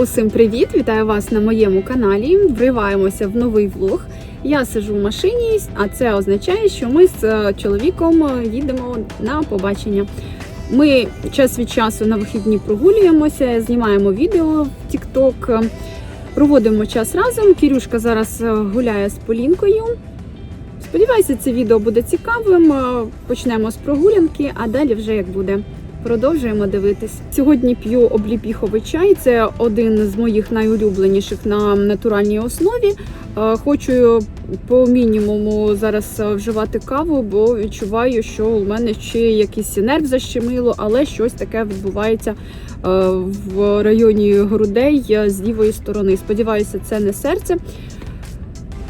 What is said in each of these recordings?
Усім привіт! Вітаю вас на моєму каналі. Вриваємося в новий влог. Я сиджу в машині, а це означає, що ми з е, чоловіком е, їдемо на побачення. Ми час від часу на вихідні прогулюємося, знімаємо відео в TikTok, е, проводимо час разом. Кірюшка зараз гуляє з Полінкою. Сподіваюся, це відео буде цікавим. Почнемо з прогулянки, а далі вже як буде. Продовжуємо дивитись. Сьогодні п'ю обліпіховий чай. Це один з моїх найулюбленіших на натуральній основі. Е, Хочу по мінімуму зараз е, вживати каву, бо відчуваю, що у мене ще якийсь нерв защемило, але щось таке відбувається е, в районі грудей е, з лівої сторони. Сподіваюся, це не серце.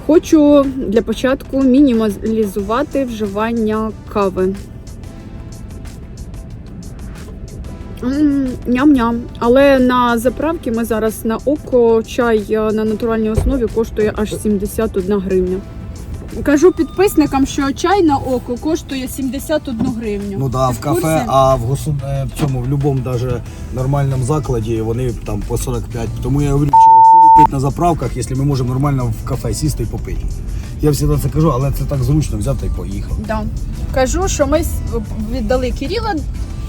Хочу для початку мінімалізувати вживання кави. Ням-ням. Але на заправки ми зараз на око чай е, на натуральній основі коштує аж 71 гривня. Кажу підписникам, що чай на око коштує 71 гривню. Ну да, Ти в кафе, курсі? а в госу... е, в цьому в будь-якому даже нормальному закладі вони там по 45. Тому я говорю, що пити на заправках, якщо ми можемо нормально в кафе сісти і попити. Я завжди це кажу, але це так зручно взяв та й поїхав. Да. Кажу, що ми віддали Кирила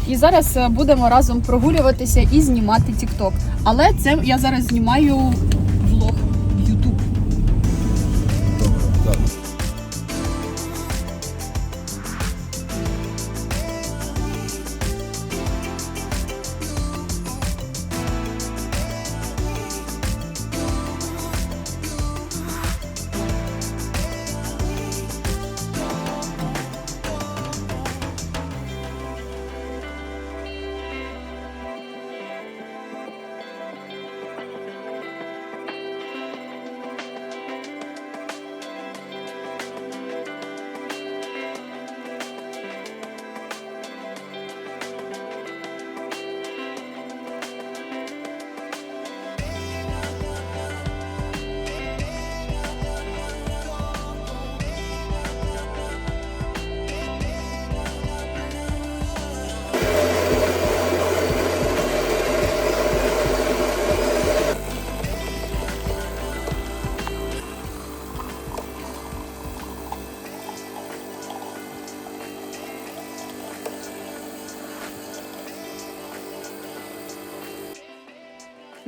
і зараз е, будемо разом прогулюватися і знімати TikTok. Але це я зараз знімаю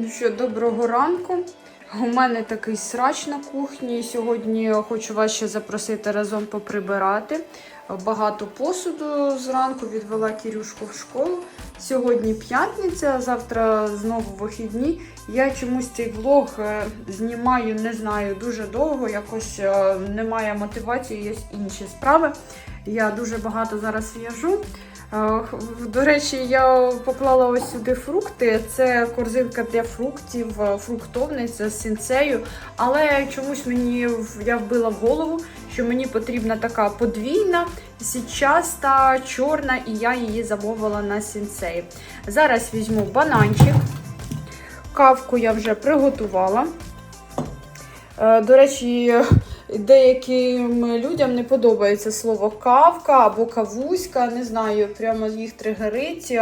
Ну що, доброго ранку. У мене такий срач на кухні. Сьогодні хочу вас ще запросити разом поприбирати. Багато посуду зранку відвела Кірюшку в школу. Сьогодні п'ятниця, завтра знову вихідні. Я чомусь цей влог е, знімаю, не знаю, дуже довго. Якось е, немає мотивації, є інші справи. Я дуже багато зараз в'яжу. Е, До речі, я поклала ось сюди фрукти. Це корзинка для фруктів, е, фруктовниця з сінцею. Але чомусь мені я вбила в голову, що мені потрібна така подвійна, січаста, чорна, і я її замовила на сінцеї. Зараз візьму бананчик. Кавку я вже приготувала. Е, До речі, деяким людям не подобається слово кавка або кавуська, не знаю, прямо їх тригерить.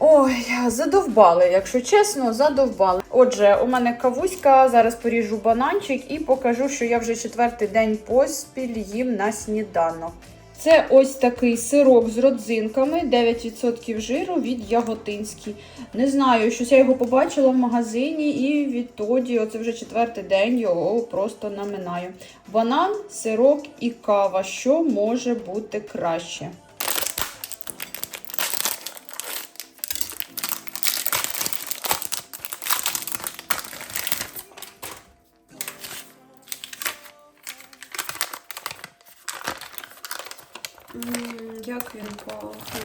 Ой, задовбали, якщо чесно, задовбали. Отже, у мене кавуська, зараз поріжу бананчик і покажу, що я вже четвертий день поспіль їм на сніданок. Це ось такий сирок з родзинками, 9% жиру від Яготинський. Не знаю, щось я його побачила в магазині і відтоді, оце вже четвертий день, його просто наминаю. Банан, сирок і кава. Що може бути краще? beautiful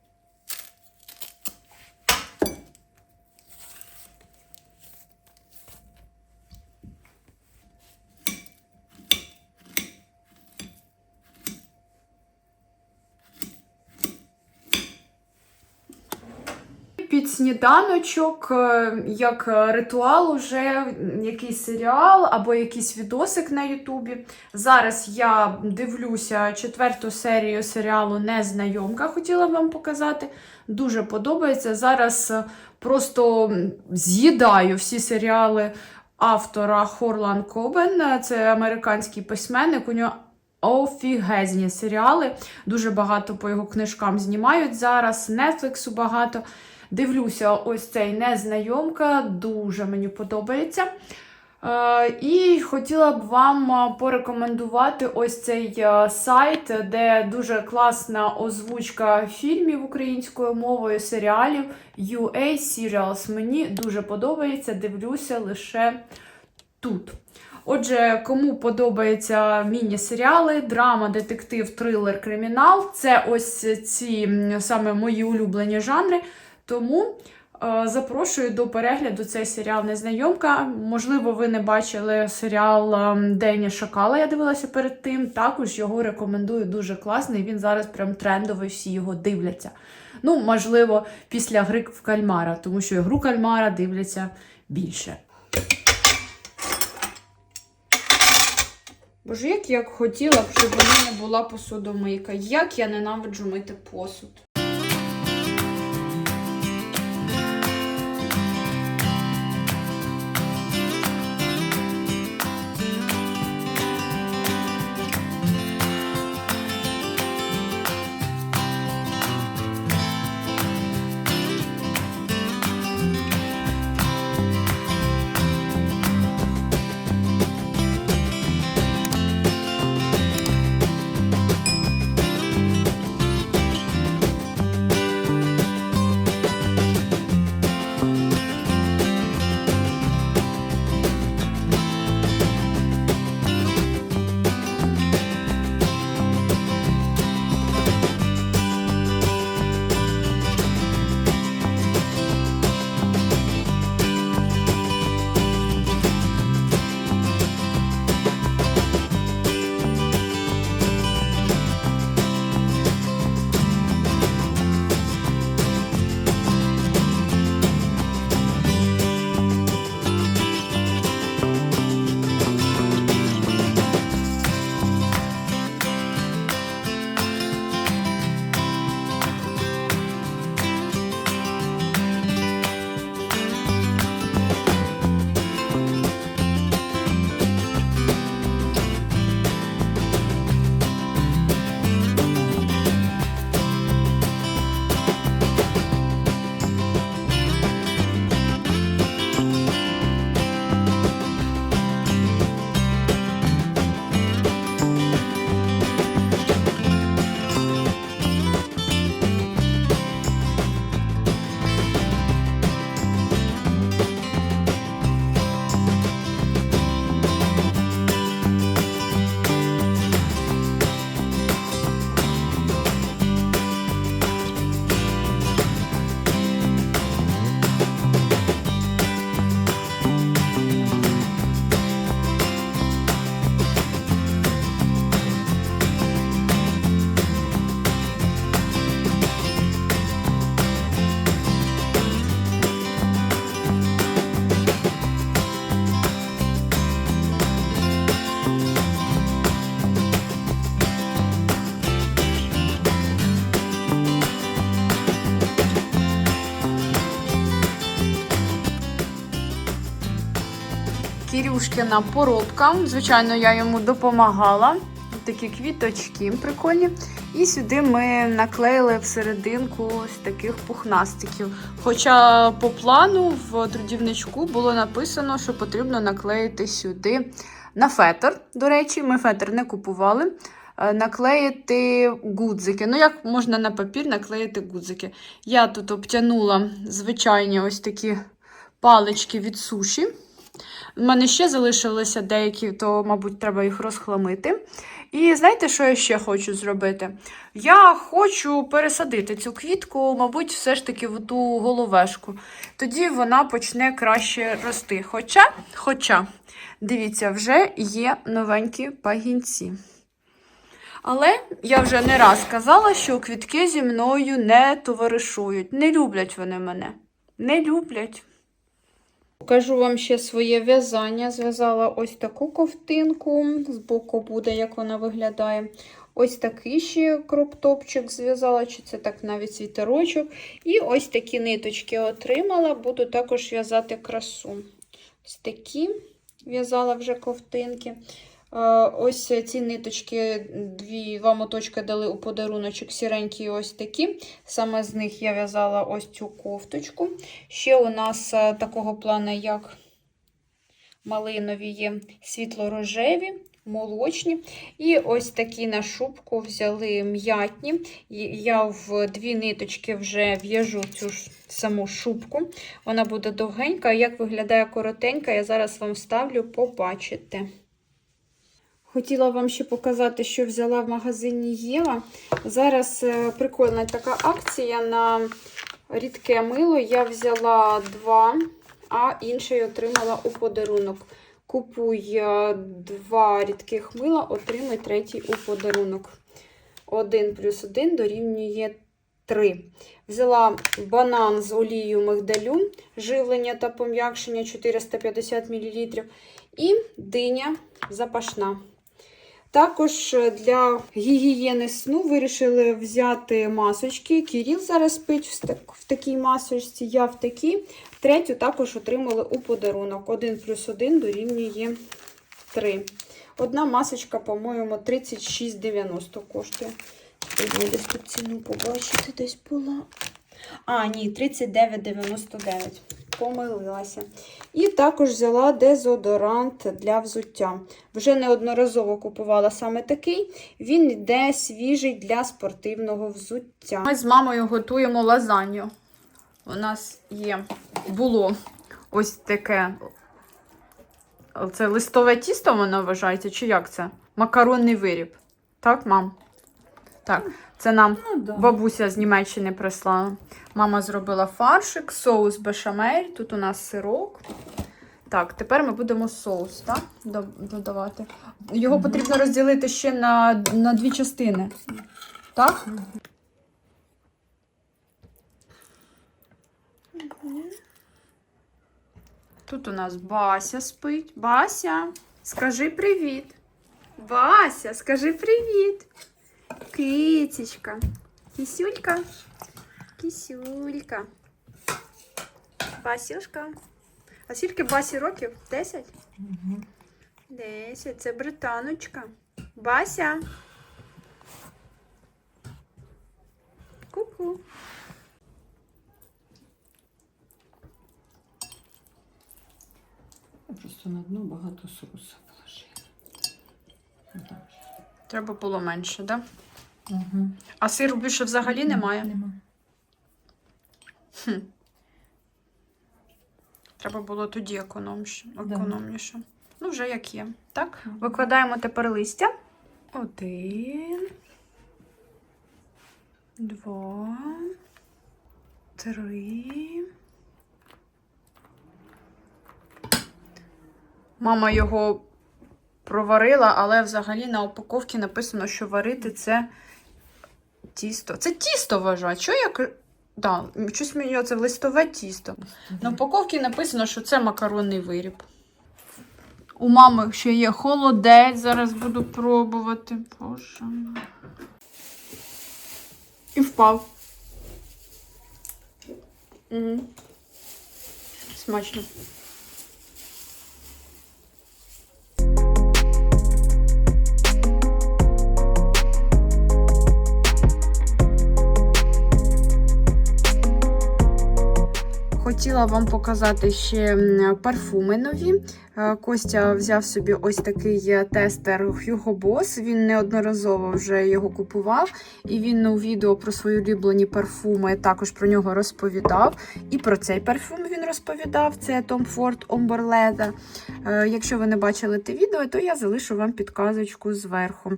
під сніданочок, е, як ритуал, уже якийсь серіал або якийсь відосик на Ютубі. Зараз я дивлюся четверту серію серіалу Незнайомка, хотіла вам показати. Дуже подобається. Зараз е, просто з'їдаю всі серіали автора Хорлан Кобен. Це американський письменник. У нього офігезні серіали. Дуже багато по його книжкам знімають зараз. Нетфліксу багато. Дивлюся, ось цей незнайомка, дуже мені подобається. Е, і хотіла б вам е, порекомендувати ось цей е, сайт, де дуже класна озвучка фільмів українською мовою, серіалів UA Serials. Мені дуже подобається, дивлюся лише тут. Отже, кому подобаються міні-серіали, драма, детектив, трилер, кримінал це ось ці саме мої улюблені жанри. Тому е, запрошую до перегляду цей серіал Незнайомка. Можливо, ви не бачили серіал ем, Дені Шакала. Я дивилася перед тим. Також його рекомендую дуже класний. Він зараз прям трендовий, всі його дивляться. Ну, можливо, після гри в кальмара, тому що гру кальмара дивляться більше. Боже, як я хотіла б, щоб у мене була посудомийка. Як я ненавиджу мити посуд. Кірюшкина поробка. Звичайно, я йому допомагала. Такі квіточки прикольні. І сюди ми наклеїли всерединку ось таких пухнастиків. Хоча по плану в трудівничку було написано, що потрібно наклеїти сюди на фетр. До речі, ми фетр не купували. е, Наклеїти гудзики. Ну, як можна на папір наклеїти гудзики? Я тут обтянула звичайні ось такі палички від суші. У мене ще залишилися деякі, то, мабуть, треба їх розхламити. І знаєте, що я ще хочу зробити? Я хочу пересадити цю квітку, мабуть, все ж таки в ту головешку. Тоді вона почне краще рости. Хоча, хоча, дивіться, вже є новенькі пагінці. Але я вже не раз казала, що квітки зі мною не товаришують, не люблять вони мене. не люблять. Покажу вам ще своє в'язання. Зв'язала ось таку ковтинку. Збоку буде, як вона виглядає. Ось такий ще кроптопчик зв'язала, чи це так навіть світерочок. І ось такі ниточки отримала. Буду також в'язати красу. Ось такі в'язала вже ковтинки. Е, Ось ці ниточки, дві два моточки дали у подаруночок сіренькі, ось такі. Саме з них я в'язала ось цю кофточку. Ще у нас е, такого плану, як малинові є світло-рожеві, молочні. І ось такі на шубку взяли м'ятні. Я в дві ниточки вже в'яжу цю ж саму шубку. Вона буде довгенька. Як виглядає коротенька, я зараз вам вставлю, побачите. Хотіла вам ще показати, що взяла в магазині Єва. Зараз е, прикольна така акція на рідке мило. Я взяла два, а інший отримала у подарунок. Купуй е, два рідких мила, отримай третій у подарунок. Один плюс один дорівнює 3. Взяла банан з олією мигдалю, живлення та пом'якшення 450 мл. І диня запашна. Також е, для гігієни сну вирішили взяти масочки. Кіріл зараз спить в такій масочці, я в такій. Третю також отримали у подарунок. 1 плюс 1 дорівнює 3. Одна масочка, по-моєму, 36,90 коштує. Десь тут ціну побачити, десь була. А, ні, 39,99. Помилилася. І також взяла дезодорант для взуття. Вже неодноразово купувала саме такий. Він йде свіжий для спортивного взуття. Ми з мамою готуємо лазанью. У нас є було ось таке. Це листове тісто, воно вважається, чи як це? Макаронний виріб. Так, мам? Так, це нам бабуся з Німеччини прислала. Мама зробила фаршик, соус бешамель. Тут у нас сирок. Так, тепер ми будемо соус так, додавати. Його потрібно розділити ще на, на дві частини. Так? Тут у нас Бася спить. Бася, скажи привіт. Бася, скажи привіт. Китечка. Кисюлька. Кисюлька. Басюшка. А скільки Басі років? Десять? Десять. Це британочка. Бася. Ку-ку. Просто на дно багато положила. Треба було менше, так? Да? Угу. А сиру більше взагалі немає. Нема. Треба було тоді економніше. Да. економніше. Ну, вже як є. Так, викладаємо тепер листя. Один. Два. Три. Мама його проварила, але взагалі на упаковці написано, що варити це тісто. Це тісто вважають. Що я? Да, щось мені це листове тісто. На упаковці написано, що це макаронний виріб. У мами ще є холодець, зараз буду пробувати. Боже. І впав. Угу. Смачно. Хотіла вам показати ще парфуми нові. Е, Костя взяв собі ось такий тестер Hugo Boss. Він неодноразово вже його купував. І він у відео про свої улюблені парфуми також про нього розповідав. І про цей парфум він розповідав. Це Tom Ford. Е, Якщо ви не бачили те відео, то я залишу вам підказочку зверху.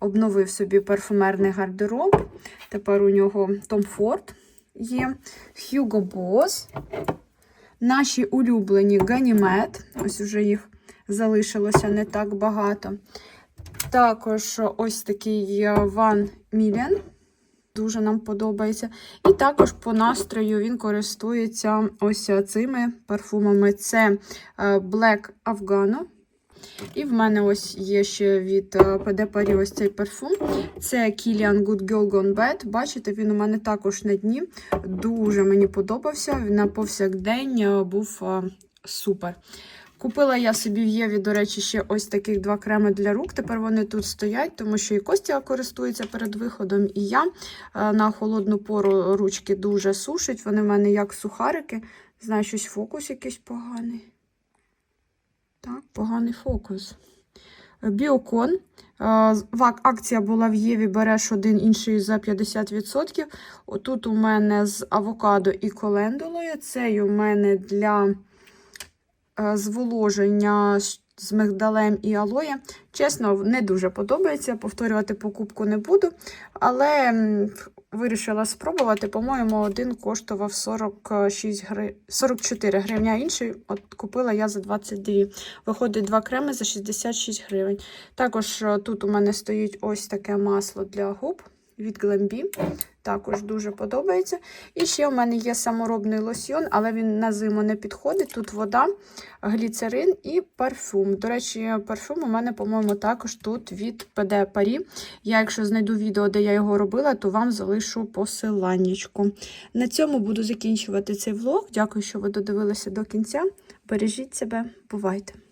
Обновив собі парфумерний гардероб. Тепер у нього Tom Ford є. Hugo Boss. Наші улюблені Ганімед. Ось уже їх залишилося не так багато. Також ось такий Ван Мілен. дуже нам подобається. І також по настрою він користується ось цими парфумами. Це е, Black Afghano. І в мене ось є ще від е, PD Paris ось цей парфум. Це Kilian Good Girl Gone Bad. Бачите, він у мене також на дні. Дуже мені подобався. На повсякдень е, був е, супер. Купила я собі в Єві, до речі, ще ось таких два креми для рук. Тепер вони тут стоять, тому що і Костя користується перед виходом, і я на холодну пору ручки дуже сушить. Вони в мене як сухарики. Знаю, щось фокус якийсь поганий. Так, поганий фокус. Біокон. Е, Акція була в Єві, береш один інший за 50%. Отут у мене з авокадо і колендулою. Цей у мене для е, зволоження з- мигдалем і алоє. Чесно, не дуже подобається. Повторювати покупку не буду. Але вирішила спробувати. По-моєму, один коштував 46 гри... 44 гривні, а інший от купила я за 22. Виходить два креми за 66 гривень. Також е, тут у мене стоїть ось таке масло для губ від Glambi. Також дуже подобається. І ще у мене є саморобний лосьйон, але він на зиму не підходить. Тут вода, гліцерин і парфюм. До речі, парфюм у мене, по-моєму, також тут від PD Paris. Я, якщо знайду відео, де я його робила, то вам залишу посиланнячку. На цьому буду закінчувати цей влог. Дякую, що ви додивилися до кінця. Бережіть себе, бувайте!